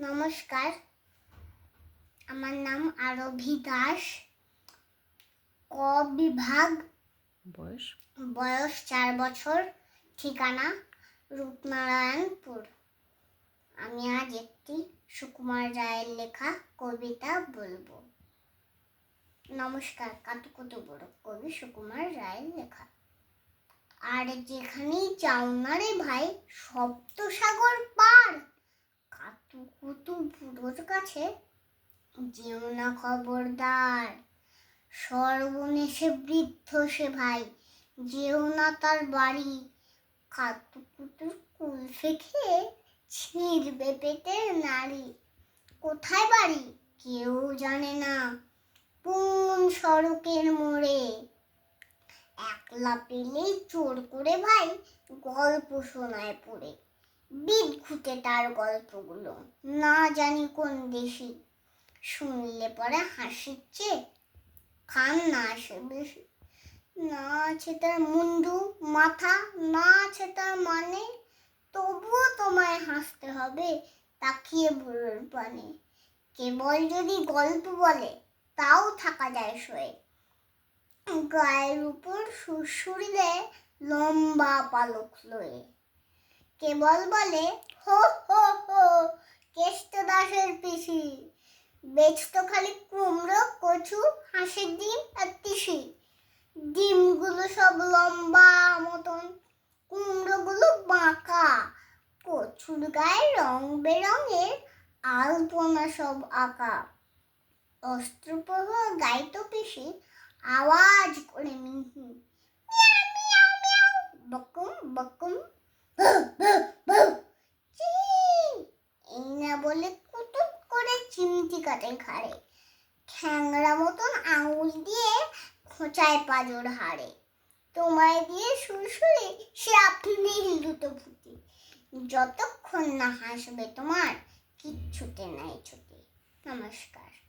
নমস্কার। আমার নাম আরভি দাস। ক বিভাগ। বয়স? বয়স চার বছর। ঠিকানা রূপনারায়ণপুর। আমি আজ একটি সুকুমার রায়ের লেখা কবিতা বলব। নমস্কার কাতুকুতু বড় কবি সুকুমার রায়ের লেখা। আর যেখানেই যাও না রে ভাই সপ্তসাগর পার। কাতুকুতু বুড়োর কাছে যেও না খবরদার। সর্বনেশে বৃদ্ধ সে ভাই, যেও না তার বাড়ি। কাতুকুতুর কুলফে খেয়ে ছিঁড়বে পেটের নারী কোথায় বাড়ি? কেউ জানে না। কোন সড়কের মোড়ে। একলা পেলেই চোর করে ভাই গল্প শোনায় পড়ে। বিদঘুটে তার গল্পগুলো। না জানি কোন দেশি। শুনলে পরে হাসির চেয়ে খান না আসে বেশি। না আছে তার মুন্ডু, মাথা, না আছে তার মানে। তবুও তোমায় হাসতে হবে তাকিয়ে বুড়োর পানে। কেবল যদি গল্প বলে, তাও থাকা যায় শোয়ে গায়ের উপর সুরসুরি দেয় লম্বা পালক লয়ে। কেবল বলে, হো হো হো, কেষ্ট দাসের পিসি। বেচতো খালি কুমড়ো, কচু, হাঁসের ডিম আর তিসি। ডিমগুলো সব লম্বা মতন, কুমড়োগুলো বাঁকা। কচুর গায়ে রং বেরঙের আলপনা সব আঁকা। অস্ত্রপ্রহ গাইতো পিসি, আওয়াজ করে মিহি। বকুম বকুম বলে কুতুব করে চিমটি কাটে ঘাড়ে। খ্যাংরা মতন আঙুল দিয়ে খোঁচায় পাজর হাড়ে। তোমায় দিয়ে সুরসুরে সে আপনি দুটো ফুটি। যতক্ষণ না হাসবে তোমার কিচ্ছুতে নাই ছুটি। নমস্কার।